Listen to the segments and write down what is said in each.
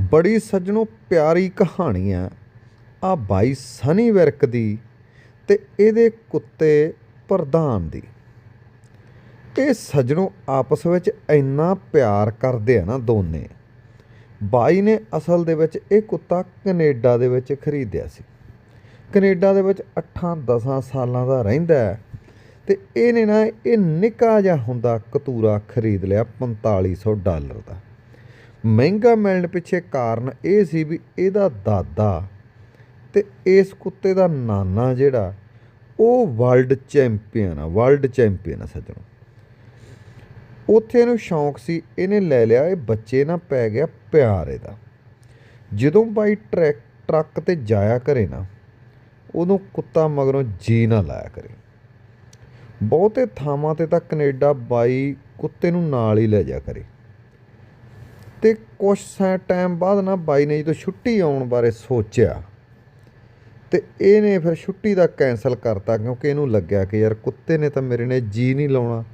ਬੜੀ ਸੱਜਣੋ ਪਿਆਰੀ ਕਹਾਣੀ ਆ। ਆ ਬਾਈ ਸਨੀ ਵਿਰਕ ਦੀ ਤੇ ਇਹਦੇ ਕੁੱਤੇ ਪ੍ਰਧਾਨ ਦੀ। ਇਹ ਸੱਜਣੋ ਆਪਸ ਵਿੱਚ ਇੰਨਾ ਪਿਆਰ ਕਰਦੇ ਆ ਨਾ ਦੋਨੇ। ਬਾਈ ਨੇ ਅਸਲ ਦੇ ਵਿੱਚ ਇਹ ਕੁੱਤਾ ਕੈਨੇਡਾ ਦੇ ਵਿੱਚ ਖਰੀਦਿਆ ਸੀ। ਕੈਨੇਡਾ ਦੇ ਵਿੱਚ 8-10 ਸਾਲਾਂ ਦਾ ਰਹਿੰਦਾ ਹੈ ਤੇ ਇਹਨੇ ਨਾ ਇਹ ਨਿੱਕਾ ਜਿਹਾ ਹੁੰਦਾ ਕਤੂਰਾ ਖਰੀਦ ਲਿਆ 4500 ਡਾਲਰ ਦਾ। ਮਹਿੰਗਾ ਮਿਲਣ ਪਿੱਛੇ ਕਾਰਨ ਇਹ ਸੀ ਵੀ ਇਹਦਾ ਦਾਦਾ ਤੇ ਇਸ ਕੁੱਤੇ ਦਾ ਨਾਨਾ ਜਿਹੜਾ, ਉਹ ਵਰਲਡ ਚੈਂਪੀਅਨ ਆ ਵਰਲਡ ਚੈਂਪੀਅਨ ਆ ਸੱਜਣੋ। ਉੱਥੇ ਇਹਨੂੰ ਸ਼ੌਂਕ ਸੀ, ਇਹਨੇ ਲੈ ਲਿਆ, ਇਹ ਬੱਚੇ ਨਾਲ ਪੈ ਗਿਆ ਪਿਆਰ ਇਹਦਾ। ਜਦੋਂ ਬਾਈ ਟਰੈਕ, ਟਰੱਕ ਤੇ ਜਾਇਆ ਕਰੇ ਨਾ ਉਦੋਂ ਕੁੱਤਾ ਮਗਰੋਂ ਜੀ ਨਾ ਲਾਇਆ ਕਰੇ। ਬਹੁਤੇ ਥਾਵਾਂ ਤੇ ਤਾਂ ਕੈਨੇਡਾ ਬਾਈ ਕੁੱਤੇ ਨੂੰ ਨਾਲ ਹੀ ਲੈ ਜਾ ਕਰੇ। ਤੇ ਕੁਛ ਸਾ ਟਾਈਮ ਬਾਅਦ ਨਾ ਬਾਈ ਨੇ ਜਦੋਂ ਛੁੱਟੀ ਆਉਣ ਬਾਰੇ ਸੋਚਿਆ ਤੇ ਇਹਨੇ ਫਿਰ ਛੁੱਟੀ ਦਾ ਕੈਨਸਲ ਕਰਤਾ ਕਿਉਂਕਿ ਇਹਨੂੰ ਲੱਗਿਆ ਕਿ ਯਾਰ ਕੁੱਤੇ ਨੇ ਤਾਂ ਮੇਰੇ ਨੇ ਜੀ ਨਹੀਂ ਲਾਉਣਾ।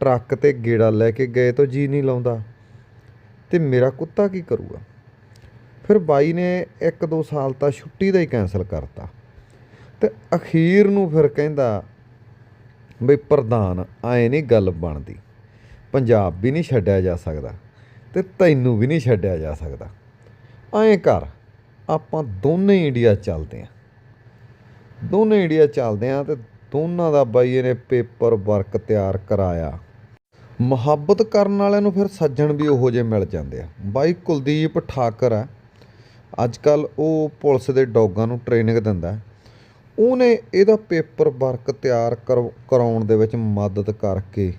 ਟਰੱਕ ਤੇ ਗੇੜਾ ਲੈ ਕੇ ਗਏ ਤੋਂ ਜੀ ਨਹੀਂ ਲਾਉਂਦਾ। ਤੇ ਮੇਰਾ ਕੁੱਤਾ ਕੀ ਕਰੂਗਾ? ਫਿਰ ਬਾਈ ਨੇ 1-2 ਸਾਲ ਤਾਂ ਛੁੱਟੀ ਦਾ ਹੀ ਕੈਨਸਲ ਕਰਤਾ। ਤੇ ਅਖੀਰ ਨੂੰ ਫਿਰ ਕਹਿੰਦਾ ਬਈ ਪ੍ਰਧਾਨ ਆਏ ਨਹੀਂ ਗੱਲ ਬਣਦੀ। ਪੰਜਾਬ ਵੀ ਨਹੀਂ ਛੱਡਿਆ ਜਾ ਸਕਦਾ। ਤੇ ਤੈਨੂੰ ਵੀ ਨਹੀਂ ਛੱਡਿਆ ਜਾ ਸਕਦਾ। ਐਂ ਕਰ, ਆਪਾਂ ਦੋਨੇ ਇੰਡੀਆ ਚੱਲਦੇ ਆਂ। ਦੋਨੇ ਇੰਡੀਆ ਚੱਲਦੇ ਆਂ ਤੇ ਦੋਨਾਂ ਦਾ ਬਾਈ ਇਹਨੇ ਪੇਪਰ ਵਰਕ ਤਿਆਰ ਕਰਾਇਆ। ਮੁਹੱਬਤ ਕਰਨ ਵਾਲਿਆਂ ਨੂੰ ਫਿਰ ਸੱਜਣ ਵੀ ਉਹੋ ਜਿਹੇ ਮਿਲ ਜਾਂਦੇ ਆ। ਬਾਈ ਕੁਲਦੀਪ ਠਾਕਰ ਆ। ਅੱਜ ਕੱਲ ਉਹ ਪੁਲਿਸ ਦੇ ਡੌਗਾਂ ਨੂੰ ਟ੍ਰੇਨਿੰਗ ਦਿੰਦਾ। ਉਹਨੇ ਇਹਦਾ ਪੇਪਰ ਵਰਕ ਤਿਆਰ ਕਰਵ- ਕਰਾਉਣ ਦੇ ਵਿੱਚ ਮਦਦ ਕਰਕੇ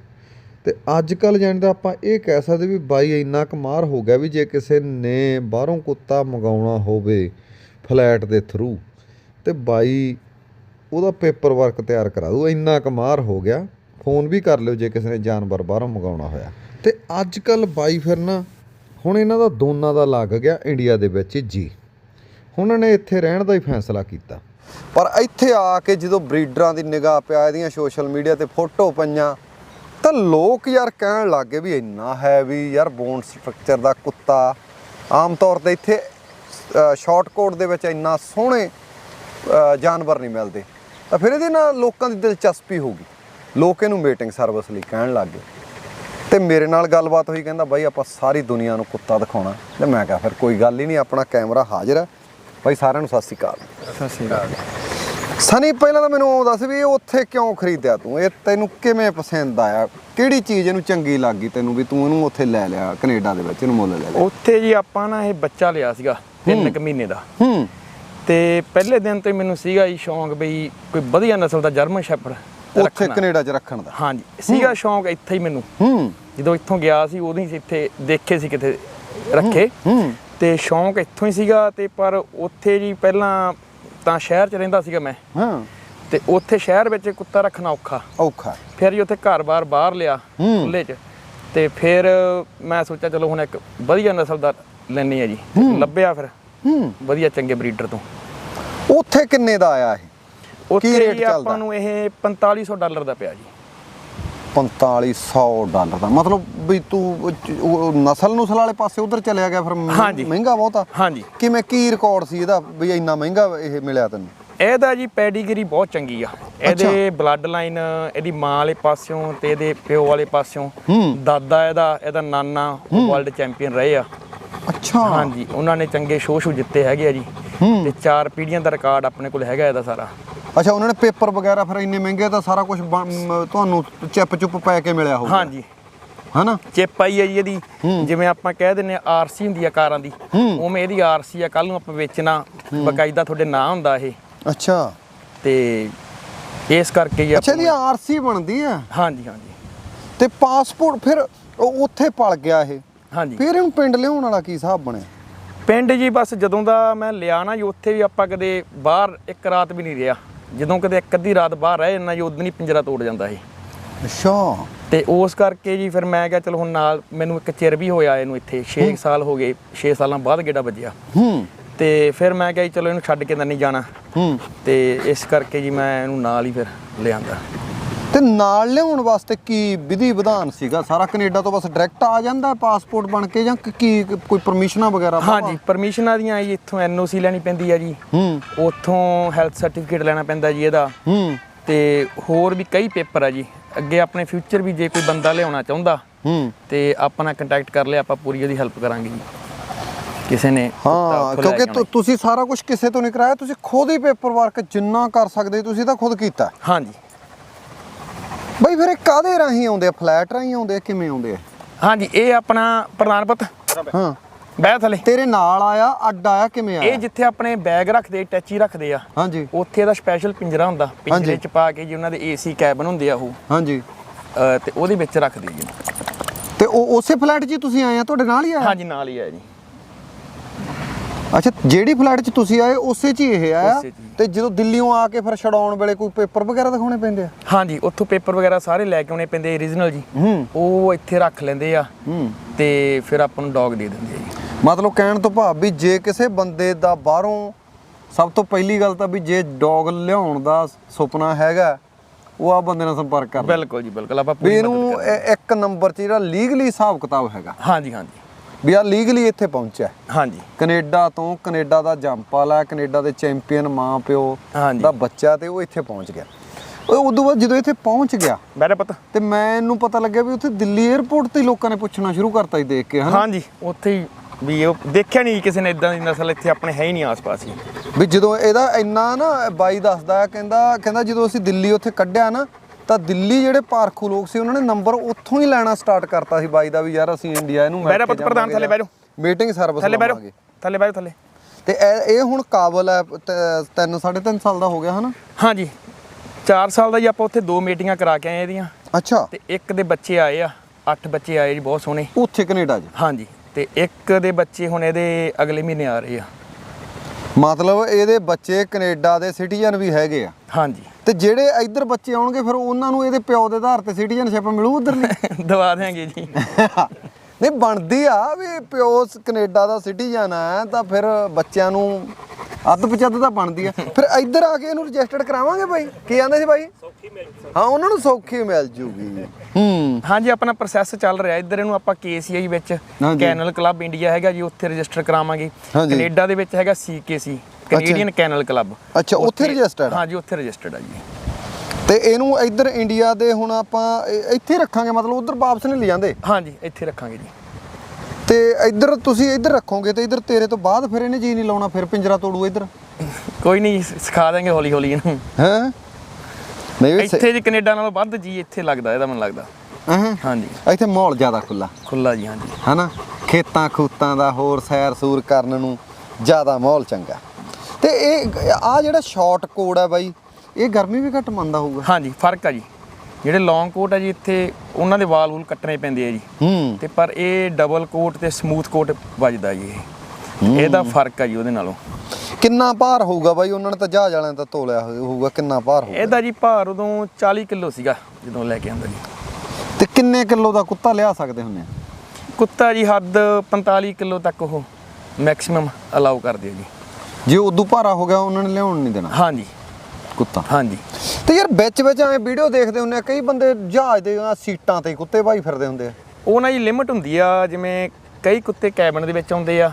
ਤੇ ਅੱਜ ਕੱਲ ਜਾਣਦਾ ਆਪਾਂ ਇਹ ਕਹਿ ਸਕਦੇ ਵੀ ਬਾਈ ਇੰਨਾ ਕੁ ਮਾਰ ਹੋ ਗਿਆ ਵੀ ਜੇ ਕਿਸੇ ਨੇ ਬਾਹਰੋਂ ਕੁੱਤਾ ਮੰਗਾਉਣਾ ਹੋਵੇ ਫਲੈਟ ਦੇ ਥਰੂ ਤੇ ਬਾਈ ਉਹਦਾ ਪੇਪਰ ਵਰਕ ਤਿਆਰ ਕਰਾ ਦੂ ਇੰਨਾ ਕੁ ਮਾਰ ਹੋ ਗਿਆ, ਫੋਨ ਵੀ ਕਰ ਲਿਓ ਜੇ ਕਿਸੇ ਨੇ ਜਾਨਵਰ ਬਾਹਰੋਂ ਮੰਗਾਉਣਾ ਹੋਇਆ। ਤੇ ਅੱਜ ਕੱਲ ਬਾਈ ਫਿਰ ਨਾ, ਹੁਣ ਇਹਨਾਂ ਦਾ ਦੋਨਾਂ ਦਾ ਲੱਗ ਗਿਆ ਇੰਡੀਆ ਦੇ ਵਿੱਚ ਜੀ। ਉਹਨਾਂ ਨੇ ਇੱਥੇ ਰਹਿਣ ਦਾ ਹੀ ਫੈਸਲਾ ਕੀਤਾ। ਪਰ ਇੱਥੇ ਆ ਕੇ ਜਦੋਂ ਬਰੀਡਰਾਂ ਦੀ ਨਿਗਾਹ ਪਿਆ, ਇਹਦੀਆਂ ਸੋਸ਼ਲ ਮੀਡੀਆ ਤੇ ਫੋਟੋ ਪਈਆਂ ਤਾਂ ਲੋਕ ਯਾਰ ਕਹਿਣ ਲੱਗੇ ਵੀ ਇੰਨਾ ਹੈਵੀ ਯਾਰ ਬੋਨ ਸਟਰਕਚਰ ਦਾ ਕੁੱਤਾ। ਆਮ ਤੌਰ ਤੇ ਇੱਥੇ ਸ਼ਾਰਟ ਕੋਟ ਦੇ ਵਿੱਚ ਇੰਨਾ ਸੋਹਣੇ ਜਾਨਵਰ ਨਹੀਂ ਮਿਲਦੇ। ਤਾਂ ਫਿਰ ਇਹਦੇ ਨਾਲ ਲੋਕਾਂ ਦੀ ਦਿਲਚਸਪੀ ਹੋਊਗੀ ਲੋਕ ਇਹਨੂੰ ਮੀਟਿੰਗ ਸਰਵਿਸ ਲਈ ਕਹਿਣ ਲੱਗ। ਗਏ ਤੇ ਮੇਰੇ ਨਾਲ ਗੱਲਬਾਤ ਹੋਈ, ਕਹਿੰਦਾ, ਬਾਈ, ਆਪਾਂ ਸਾਰੀ ਦੁਨੀਆ ਨੂੰ ਕੁੱਤਾ ਦਿਖਾਉਣਾ। ਤੇ ਮੈਂ ਕਿਹਾ, ਫਿਰ ਕੋਈ ਗੱਲ ਹੀ ਨਹੀਂ, ਆਪਣਾ ਕੈਮਰਾ ਹਾਜ਼ਰ ਹੈ। ਬਾਈ, ਸਾਰਿਆਂ ਨੂੰ ਸਤਿ ਸ਼੍ਰੀ ਅਕਾਲ। ਸਤਿ ਸ਼੍ਰੀ ਅਕਾਲ। ਸਨੀ ਪਹਿਲਾਂ ਤਾਂ ਮੈਨੂੰ ਦੱਸ ਵੀ ਇਹ ਉੱਥੇ ਕਿਉਂ ਖਰੀਦਿਆ ਤੂੰ? ਇਹ ਤੈਨੂੰ ਕਿਵੇਂ ਪਸੰਦ ਆਇਆ? ਕਿਹੜੀ ਚੀਜ਼ ਇਹਨੂੰ ਚੰਗੀ ਲੱਗੀ ਤੈਨੂੰ ਵੀ ਤੂੰ ਇਹਨੂੰ ਉੱਥੇ ਲੈ ਲਿਆ ਕੈਨੇਡਾ ਦੇ ਵਿੱਚ ਇਹਨੂੰ ਮੁੱਲ ਲੈ ਲਿਆ? ਉੱਥੇ ਜੀ ਆਪਾਂ ਨਾ ਇਹ ਬੱਚਾ ਲਿਆ ਸੀਗਾ ਤਿੰਨ ਕੁ ਮਹੀਨੇ ਦਾ। ਹੂੰ। ਤੇ ਪਹਿਲੇ ਦਿਨ ਤੋਂ ਹੀ ਮੈਨੂੰ ਸੀਗਾ ਜੀ ਸ਼ੌਂਕ ਬਈ ਕੋਈ ਵਧੀਆ ਨਸਲ ਦਾ ਜਰਮਨ ਸ਼ੈਫਰਡ ਉੱਥੇ ਕੈਨੇਡਾ 'ਚ ਰੱਖਣ ਦਾ? ਹਾਂਜੀ ਸੀਗਾ ਸ਼ੌਂਕ ਇੱਥੇ ਹੀ ਮੈਨੂੰ। ਹੂੰ। ਜਦੋਂ ਇੱਥੋਂ ਗਿਆ ਸੀ ਉਦੋਂ ਹੀ ਇੱਥੇ ਦੇਖੇ ਸੀ ਕਿਤੇ ਰੱਖੇ। ਹੂੰ। ਤੇ ਸ਼ੌਂਕ ਇੱਥੋਂ ਹੀ ਸੀਗਾ ਤੇ ਪਰ ਉੱਥੇ ਜੀ ਪਹਿਲਾਂ ਤਾਂ ਸ਼ਹਿਰ 'ਚ ਰਹਿੰਦਾ ਸੀਗਾ ਮੈਂ। ਹਾਂ। ਤੇ ਉੱਥੇ ਸ਼ਹਿਰ ਵਿੱਚ ਕੁੱਤਾ ਰੱਖਣਾ ਔਖਾ। ਔਖਾ। ਫਿਰ ਜੀ ਉੱਥੇ ਘਰ-ਬਾਰ ਬਾਹਰ ਲਿਆ। ਖੁੱਲੇ 'ਚ। ਤੇ ਫਿਰ ਮੈਂ ਸੋਚਿਆ ਚਲੋ ਹੁਣ ਇੱਕ ਵਧੀਆ ਨਸਲ ਦਾ ਲੈਣੀ ਹੈ ਜੀ। ਲੱਭਿਆ ਫਿਰ। ਹੂੰ। ਵਧੀਆ ਚੰਗੇ ਬਰੀਡਰ ਤੋਂ। ਉੱਥੇ ਕਿੰਨੇ ਦਾ ਆਇਆ ਇਹ? ਉੱਥੇ? ਆਪਾਂ ਨੂੰ ਇਹ 4500 ਡਾਲਰ ਦਾ ਪਿਆ ਜੀ। 4500 ਡਾਲਰ ਦਾ। ਮਤਲਬ ਵੀ ਤੂੰ ਉਹ- ਨਸਲ ਨੁਸਲ ਵਾਲੇ ਪਾਸੇ ਉਧਰ ਚਲਿਆ ਗਿਆ ਫਿਰ। ਮਹਿੰਗਾ ਬਹੁਤਾ ਹਾਂਜੀ। ਕਿਵੇਂ ਕੀ ਰਿਕਾਰਡ ਸੀ ਇਹਦਾ ਵੀ ਇੰਨਾ ਮਹਿੰਗਾ ਇਹ ਮਿਲਿਆ ਤੈਨੂੰ? ਇਹਦਾ ਜੀ ਪੈਡੀਗਰੀ ਬਹੁਤ ਚੰਗੀ ਆ। ਇਹਦੇ ਬਲੱਡ ਲਾਈਨ ਇਹਦੀ ਮਾਂ ਵਾਲੇ ਪਾਸਿਓਂ ਤੇ ਇਹਦੇ ਪਿਓ ਵਾਲੇ ਪਾਸਿਓਂ। ਦਾਦਾ ਇਹਦਾ ਇਹਦਾ ਨਾਨਾ ਵਰਲਡ ਚੈਂਪੀਅਨ ਰਹੇ ਆ। ਅੱਛਾ। ਹਾਂਜੀ ਉਹਨਾਂ ਨੇ ਚੰਗੇ ਸ਼ੋਅ ਸ਼ੂ ਜਿੱਤੇ ਹੈਗੇ ਆ ਜੀ। ਤੇ ਚਾਰ ਪੀੜ੍ਹੀਆਂ ਦਾ ਰਿਕਾਰਡ ਆਪਣੇ ਕੋਲ ਹੈਗਾ ਇਹਦਾ ਸਾਰਾ। ਅੱਛਾ ਉਹਨਾਂ ਨੇ ਪੇਪਰ ਵਗੈਰਾ ਫਿਰ ਇੰਨੇ ਮਹਿੰਗੇ ਤਾਂ ਸਾਰਾ ਕੁਝ ਤੁਹਾਨੂੰ ਚਿੱਪ ਚੁੱਪ ਪੈ ਕੇ ਮਿਲਿਆ ਹੋਊਗਾ। ਹਾਂਜੀ। ਹਨਾ? ਚਿੱਪ ਆਈ ਹੈ ਜੀ ਇਹਦੀ। ਜਿਵੇਂ ਆਪਾਂ ਕਹਿ ਦਿੰਨੇ ਆ ਆਰਸੀ ਹੁੰਦੀ ਆ ਕਾਰਾਂ ਦੀ। ਉਵੇਂ ਇਹਦੀ ਆਰਸੀ ਆ ਕੱਲ ਨੂੰ ਆਪਾਂ ਵੇਚਣਾ। ਬਕਾਇਦਾ ਤੁਹਾਡੇ ਨਾਂ ਹੁੰਦਾ ਇਹ। ਅੱਛਾ। ਤੇ ਇਸ ਕਰਕੇ ਹੀ ਅੱਛਾ ਇਹਦੀ ਆਰਸੀ ਬਣਦੀ ਆ? ਹਾਂਜੀ ਹਾਂਜੀ। ਤੇ ਪਾਸਪੋਰਟ ਫਿਰ ਉੱਥੇ ਪਲ ਗਿਆ ਇਹ। ਹਾਂਜੀ। ਫਿਰ ਇਹਨੂੰ ਪਿੰਡ ਲਿਆਉਣ ਵਾਲਾ ਕੀ ਹਿਸਾਬ ਬਣਿਆ? ਪਿੰਡ ਜੀ ਬਸ ਜਦੋਂ ਦਾ ਮੈਂ ਲਿਆ ਨਾ ਜੀ ਉੱਥੇ ਵੀ ਆਪਾਂ ਕਦੇ ਬਾਹਰ ਇੱਕ ਰਾਤ ਵੀ ਨਹੀਂ ਰਿਹਾ। ਜਦੋਂ ਕਦੇ ਇੱਕ ਅੱਧੀ ਰਾਤ ਬਾਹਰ ਰਹੇ ਨਾ ਜੀ ਉਦੋਂ ਹੀ ਪਿੰਜਰਾ ਤੋੜ ਜਾਂਦਾ ਇਹ ਅੱਛਾ। ਤੇ ਉਸ ਕਰਕੇ ਜੀ ਫਿਰ ਮੈਂ ਕਿਹਾ ਚਲੋ ਹੁਣ ਨਾਲ ਮੈਨੂੰ ਇੱਕ ਚਿਰ ਵੀ ਹੋਇਆ ਇਹਨੂੰ ਇੱਥੇ 6 ਸਾਲ ਹੋ ਗਏ 6 ਸਾਲਾਂ ਬਾਅਦ ਗੇੜਾ ਵੱਜਿਆ। ਹੂੰ। ਤੇ ਫਿਰ ਮੈਂ ਕਿਹਾ ਜੀ ਚਲੋ ਇਹਨੂੰ ਛੱਡ ਕੇ ਤਾਂ ਨਹੀਂ ਜਾਣਾ। ਹੂੰ। ਤੇ ਇਸ ਕਰਕੇ ਜੀ ਮੈਂ ਇਹਨੂੰ ਨਾਲ ਹੀ ਫਿਰ ਲਿਆਂਦਾ। ਤੇ ਨਾਲ ਲਿਆਉਣ ਵਾਸਤੇ ਕੀ ਵਿਧੀ ਵਿਧਾਨ ਸੀਗਾ? ਸਾਰਾ ਕੈਨੇਡਾ ਤੋਂ ਬਸ ਡਾਇਰੈਕਟ ਆ ਜਾਂਦਾ ਪਾਸਪੋਰਟ ਬਣ ਕੇ ਜਾਂ ਕਿ- ਕੋਈ ਪਰਮਿਸ਼ਨਾਂ ਵਗੈਰਾ ਹਾਂਜੀ ਪਰਮਿਸ਼ਨਾਂ ਦੀਆਂ ਜੀ ਇੱਥੋਂ ਐਨਓਸੀ ਲੈਣੀ ਪੈਂਦੀ ਆ ਜੀ। ਹੂੰ। ਉੱਥੋਂ ਹੈਲਥ ਸਰਟੀਫਿਕੇਟ ਲੈਣਾ ਪੈਂਦਾ ਜੀ ਇਹਦਾ। ਹੂੰ। ਤੇ ਹੋਰ ਵੀ ਕਈ ਪੇਪਰ ਆ ਜੀ। ਅੱਗੇ ਆਪਣੇ ਫਿਊਚਰ ਵੀ ਜੇ ਕੋਈ ਬੰਦਾ ਲਿਆਉਣਾ ਚਾਹੁੰਦਾ ਹੂੰ। ਤੇ ਆਪਣਾ ਕੰਟੈਕਟ ਕਰ ਲਿਆ ਆਪਾਂ ਪੂਰੀ ਉਹਦੀ ਹੈਲਪ ਕਰਾਂਗੇ ਜੀ। ਕਿਸੇ ਨੇ ਹਾਂ ਕਿਉਂਕਿ ਤੁਸੀਂ ਸਾਰਾ ਕੁਝ ਕਿਸੇ ਤੋਂ ਨਹੀਂ ਕਰਾਇਆ ਤੁਸੀਂ ਖੁਦ ਹੀ ਪੇਪਰ ਵਰਕ ਜਿੰਨਾ ਕਰ ਸਕਦੇ ਤੁਸੀਂ ਤਾਂ ਖੁਦ ਕੀਤਾ। ਹਾਂਜੀ। ਬਈ ਫਿਰ ਇਹ ਕਾਦੇ ਰਾਹੀਂ ਆਉਂਦੇ ਆ? ਫਲੈਟ ਰਾਹੀਂ ਆਉਂਦੇ ਆ? ਕਿਵੇਂ ਆਉਂਦੇ ਆ? ਹਾਂਜੀ ਇਹ ਆਪਣਾ ਪ੍ਰਧਾਨ ਪੁੱਤ। ਹਾਂ। ਬਹਿ ਥਲੇ। ਤੇਰੇ ਨਾਲ ਆਇਆ ਅੱਡ ਆਇਆ ਕਿਵੇਂ ਆਇਆ? ਇਹ ਜਿੱਥੇ ਆਪਣੇ ਬੈਗ ਰੱਖਦੇ ਟੈਚੀ ਰੱਖਦੇ ਆ। ਹਾਂਜੀ। ਉੱਥੇ ਦਾ ਸਪੈਸ਼ਲ ਪਿੰਜਰਾ ਹੁੰਦਾ। ਪਿੰਜਰੇ। ਚ ਪਾ ਕੇ ਜੀ ਉਹਨਾਂ ਦੇ ਏਸੀ ਕੈਬਨ ਹੁੰਦੇ ਆ ਉਹ। ਹਾਂਜੀ। ਤੇ ਉਹਦੇ ਵਿੱਚ ਰੱਖਦੇ ਜੀ। ਤੇ ਉਹ ਉਸੇ ਫਲੈਟ 'ਚ ਤੁਸੀਂ ਆਏ ਆ? ਤੁਹਾਡੇ ਨਾਲ ਹੀ ਆਇਆ? ਹਾਂਜੀ ਨਾਲ ਹੀ ਆ ਜੀ। ਅੱਛਾ ਜਿਹੜੀ ਫਲੈਟ 'ਚ ਤੁਸੀਂ ਆਏ ਉਸੇ 'ਚ ਹੀ ਇਹ ਆਇਆ ਉਸੇ 'ਚ ਹੀ। ਤੇ ਜਦੋਂ ਦਿੱਲੀੋਂ ਆ ਕੇ ਫਿਰ ਛਡਾਉਣ ਵੇਲੇ ਕੋਈ ਪੇਪਰ ਵਗੈਰਾ ਦਿਖਾਉਣੇ ਪੈਂਦੇ ਆ? ਹਾਂਜੀ ਉੱਥੋਂ ਪੇਪਰ ਵਗੈਰਾ ਸਾਰੇ ਲੈ ਕੇ ਆਉਣੇ ਪੈਂਦੇ ਓਰੀਜਨਲ ਜੀ। ਹੂੰ। ਉਹ ਇੱਥੇ ਰੱਖ ਲੈਂਦੇ ਆ। ਹੂੰ। ਤੇ ਫਿਰ ਆਪਾਂ ਨੂੰ ਡੌਗ ਦੇ ਦਿੰਦੇ ਆ ਜੀ। ਮਤਲਬ ਕਹਿਣ ਤੋਂ ਭਾਵ ਵੀ ਜੇ ਕਿਸੇ ਬੰਦੇ ਦਾ ਬਾਹਰੋਂ ਸਭ ਤੋਂ ਪਹਿਲੀ ਗੱਲ ਤਾਂ ਵੀ ਜੇ ਡੌਗ ਲਿਆਉਣ ਦਾ ਸੁਪਨਾ ਹੈਗਾ ਉਹ ਆ ਬੰਦੇ ਨਾਲ ਸੰਪਰਕ ਕਰ ਬਿਲਕੁਲ ਜੀ ਬਿਲਕੁਲ। ਆਪਾਂ ਵੀ ਪੂਰੀ ਮਦਦ ਇਹਨੂੰ। ਇਹ ਇੱਕ ਨੰਬਰ 'ਚ ਜਿਹੜਾ ਲੀਗਲੀ ਹਿਸਾਬ ਕਿਤਾਬ ਹੈਗਾ। ਹਾਂਜੀ ਹਾਂਜੀ। ਵੀ ਆ ਲੀਗਲੀ ਇੱਥੇ ਪਹੁੰਚਿਆ ਹਾਂਜੀ। ਕੈਨੇਡਾ ਤੋਂ ਕੈਨੇਡਾ ਦਾ ਜੰਪਾਲ ਹੈ ਕੈਨੇਡਾ ਦੇ ਚੈਂਪੀਅਨ ਮਾਂ ਪਿਓ। ਦਾ ਬੱਚਾ ਤੇ ਉਹ ਇੱਥੇ ਪਹੁੰਚ ਗਿਆ। ਉਹ ਉਦੋਂ ਬਾਅਦ ਜਦੋਂ ਇੱਥੇ ਪਹੁੰਚ ਗਿਆ ਬੈਠਾ ਪੁੱਤ। ਤੇ ਮੈਨੂੰ ਪਤਾ ਲੱਗਿਆ ਵੀ ਉੱਥੇ ਦਿੱਲੀ 에ਅਰਪੋਰਟ ਤੇ ਹੀ ਲੋਕਾਂ ਨੇ ਪੁੱਛਣਾ ਸ਼ੁਰੂ ਕਰਤਾ ਸੀ ਦੇਖ ਕੇ ਹਾਂਜੀ। ਉੱਥੇ ਹੀ ਵੀ ਉਹ ਦੇਖਿਆ ਨਹੀਂ ਕਿਸੇ ਨੇ ਇਦਾਂ ਦੀ ਨਸਲ ਇੱਥੇ ਆਪਣੇ ਹੈ ਹੀ ਨਹੀਂ ਆਸ-ਪਾਸ ਹੀ ਵੀ ਜਦੋਂ ਇਹਦਾ ਇੰਨਾ ਨਾ ਬਾਈ ਦੱਸਦਾ ਹੈ, ਕਹਿੰਦਾ ਕਹਿੰਦਾ ਜਦੋਂ ਅਸੀਂ ਦਿੱਲੀ ਉੱਥੇ ਕੱਢਿਆ ਨਾ ਤਾਂ ਦਿੱਲੀ ਜਿਹੜੇ ਪਾਰਖੂ ਲੋਕ ਸੀ ਉਹਨਾਂ ਨੇ ਨੰਬਰ ਉੱਥੋਂ ਹੀ ਲੈਣਾ ਸਟਾਰਟ ਕਰਤਾ ਸੀ ਬਾਈ ਦਾ ਵੀ ਯਾਰ ਅਸੀਂ ਇੰਡੀਆ ਇਹਨੂੰ ਕੇ ਪੁੱਤ ਪ੍ਰਧਾਨ ਥੱਲੇ ਜਾਓ। ਮੀਟਿੰਗ ਸਰਵਿਸ ਥੱਲੇ ਬੈਠੋ ਥੱਲੇ ਬੈਠੋ ਥੱਲੇ। ਤੇ ਇਹ ਹੁਣ ਕਾਬਲ ਹੈ 3 3.5 ਸਾਲ ਦਾ ਹੋ ਗਿਆ ਹਨਾ? ਹਾਂਜੀ। 4 ਸਾਲ ਦਾ ਜੀ ਆਪਾਂ ਉੱਥੇ ਦੋ ਮੀਟਿੰਗਾਂ ਕਰਾ ਕੇ ਆਏ ਇਹਦੀਆਂ। ਅੱਛਾ। ਤੇ ਇੱਕ ਦੇ ਬੱਚੇ ਆਏ ਆ 8 ਬੱਚੇ ਆਏ ਜੀ ਬਹੁਤ ਸੋਹਣੇ। ਉੱਥੇ ਕੈਨੇਡਾ 'ਚ? ਹਾਂਜੀ। ਤੇ ਇੱਕ ਦੇ ਬੱਚੇ ਹੁਣ ਇਹਦੇ ਅਗਲੇ ਮਹੀਨੇ ਆ ਰਹੇ ਆ। ਮਤਲਬ ਇਹਦੇ ਬੱਚੇ ਕੈਨੇਡਾ ਦੇ ਸਿਟੀਜ਼ਨ ਵੀ ਹੈਗੇ ਆ। ਹਾਂਜੀ। ਤੇ ਜਿਹੜੇ ਇੱਧਰ ਬੱਚੇ ਆਉਣਗੇ ਫਿਰ ਉਹਨਾਂ ਨੂੰ ਇਹਦੇ ਪਿਓ ਦੇ ਆਧਾਰ ਤੇ ਸਿਟੀਜ਼ਨਸ਼ਿਪ ਮਿਲੂ ਉਧਰ ਨਹੀਂ ਦਵਾ ਦੇਾਂਗੇ ਜੀ। ਨਹੀਂ ਬਣਦੀ ਆ ਵੀ ਪਿਓ ਕੈਨੇਡਾ ਦਾ ਸਿਟੀਜ਼ਨ ਆ ਤਾਂ ਫਿਰ ਬੱਚਿਆਂ ਨੂੰ ਅੱਧ ਪਚੱਧ ਤਾਂ ਬਣਦੀ ਆ। ਫਿਰ ਇੱਧਰ ਆ ਕੇ ਇਹਨੂੰ ਰਜਿਸਟਰਡ ਕਰਾਵਾਂਗੇ ਬਾਈ? ਕੀ ਆਂਦੇ ਸੀ ਬਾਈ? ਹਾਂ ਉਹਨਾਂ ਨੂੰ ਸੌਖੀ ਮਿਲ ਜੂਗੀ। ਹੂੰ ਹਾਂਜੀ ਆਪਣਾ ਪ੍ਰੋਸੈਸ ਚੱਲ ਰਿਹਾ। ਇੱਧਰ ਇਹਨੂੰ ਆਪਾਂ KCI ਵਿੱਚ। ਕੈਨਲ ਕਲੱਬ ਇੰਡੀਆ ਹੈਗਾ ਜੀ ਉੱਥੇ ਰਜਿਸਟਰ ਕਰਾਵਾਂਗੇ। ਕੈਨੇਡਾ ਦੇ ਵਿੱਚ ਹੈਗਾ CKC ਕੈਨੇਡੀਅਨ ਕੈਨਲ ਕਲੱਬ ਅੱਛਾ। ਉੱਥੇ ਰਜਿਸਟਰਡ ਹਾਂਜੀ ਉੱਥੇ ਰਜਿਸਟਰਡ ਆ ਜੀ। ਤੇ ਇਹਨੂੰ ਇੱਧਰ ਇੰਡੀਆ ਦੇ ਹੁਣ ਆਪਾਂ ਇੱਥੇ ਰੱਖਾਂਗੇ ਮਤਲਬ ਉਧਰ ਵਾਪਸ ਨਹੀਂ ਲੈ ਜਾਂਦੇ? ਹਾਂਜੀ ਇੱਥੇ ਰੱਖਾਂਗੇ ਜੀ। ਤੇ ਇੱਧਰ ਤੁਸੀਂ ਇੱਧਰ ਰੱਖੋਗੇ ਤੇ ਇੱਧਰ ਤੇਰੇ ਤੋਂ ਬਾਅਦ ਫਿਰ ਇਹਨੇ ਜੀ ਨਹੀਂ ਲਾਉਣਾ ਫਿਰ ਪਿੰਜਰਾ ਤੋੜੂ ਇੱਧਰ? ਕੋਈ ਨਹੀਂ ਸਿਖਾ ਦਾਂਗੇ ਹੌਲੀ ਹੌਲੀ ਇਹਨੂੰ। ਹੈ? ਨਹੀਂ ਇੱਥੇ ਜੀ ਕੈਨੇਡਾ ਨਾਲੋਂ ਵੱਧ ਜੀ ਇੱਥੇ ਲੱਗਦਾ ਇਹਦਾ ਮੈਨੂੰ ਲੱਗਦਾ। ਹਾਂਜੀ। ਇੱਥੇ ਮਾਹੌਲ ਜ਼ਿਆਦਾ ਖੁੱਲਾ ਖੁੱਲਾ ਜੀ ਹਾਂਜੀ। ਹਨਾ? ਖੇਤਾਂ ਖੂਤਾਂ ਦਾ ਹੋਰ ਸੈਰ ਸੂਰ ਕਰਨ ਨੂੰ ਜ਼ਿਆਦਾ ਮਾਹੌਲ ਚੰਗਾ। ਤੇ ਇਹ ਆ ਜਿਹੜਾ ਸ਼ਾਰਟ ਕੋਡ ਹੈ ਬਾਈ ਇਹ ਗਰਮੀ ਵੀ ਘੱਟ ਮੰਨਦਾ ਹੋਊਗਾ। ਹਾਂਜੀ ਫ਼ਰਕ ਆ ਜੀ। ਜਿਹੜੇ ਲੌਂਗ ਕੋਟ ਆ ਜੀ ਇੱਥੇ ਉਹਨਾਂ ਦੇ ਵਾਲ ਵੂਲ ਕੱਟਣੇ ਪੈਂਦੇ ਆ ਜੀ। ਹੂੰ। ਤੇ ਪਰ ਇਹ ਡਬਲ ਕੋਟ ਤੇ ਸਮੂਥ ਕੋਟ ਵੱਜਦਾ ਜੀ ਇਹ। ਇਹਦਾ ਫ਼ਰਕ ਆ ਜੀ ਉਹਦੇ ਨਾਲੋਂ। ਕਿੰਨਾ ਭਾਰ ਹੋਊਗਾ ਬਾਈ? ਉਹਨਾਂ ਨੇ ਤਾਂ ਜਹਾਜ਼ ਵਾਲਿਆਂ ਤਾਂ ਤੋਲਿਆ ਹੋਊ- ਹੋਊਗਾ। ਕਿੰਨਾ ਭਾਰ ਹੋਊਗਾ? ਇਹਦਾ ਜੀ ਭਾਰ ਉਦੋਂ 40 ਕਿਲੋ ਸੀਗਾ ਜਦੋਂ ਲੈ ਕੇ ਆਂਦਾ ਜੀ। ਤੇ ਕਿੰਨੇ ਕਿਲੋ ਦਾ ਕੁੱਤਾ ਲਿਆ ਸਕਦੇ ਹੁੰਨੇ ਆ? ਕੁੱਤਾ ਜੀ ਹੱਦ 45 ਕਿਲੋ ਤੱਕ ਉਹ ਮੈਕਸਿਮਮ ਅਲਾਉ ਕਰਦੇ ਆ ਜੀ। ਜੇ ਉਦੋਂ ਭਾਰਾ ਹੋ ਗਿਆ ਉਹਨਾਂ ਨੇ ਲਿਆਉਣ ਨਹੀਂ ਦੇਣਾ? ਹਾਂਜੀ। ਕੁੱਤਾ। ਹਾਂਜੀ। ਤੇ ਯਾਰ ਵਿੱਚ ਵਿੱਚ ਐ ਵੀਡੀਓ ਦੇਖਦੇ ਹੁੰਨੇ ਆ ਕਈ ਬੰਦੇ ਜਹਾਜ਼ ਦੇ ਆਹ ਸੀਟਾਂ ਤੇ ਕੁੱਤੇ ਬਾਈ ਫਿਰਦੇ ਹੁੰਦੇ ਆ। ਉਹ ਨਾ ਜੀ ਲਿਮਟ ਹੁੰਦੀ ਆ ਜਿਵੇਂ ਕਈ ਕੁੱਤੇ ਕੈਬਨ ਦੇ ਵਿੱਚ ਆਉਂਦੇ ਆ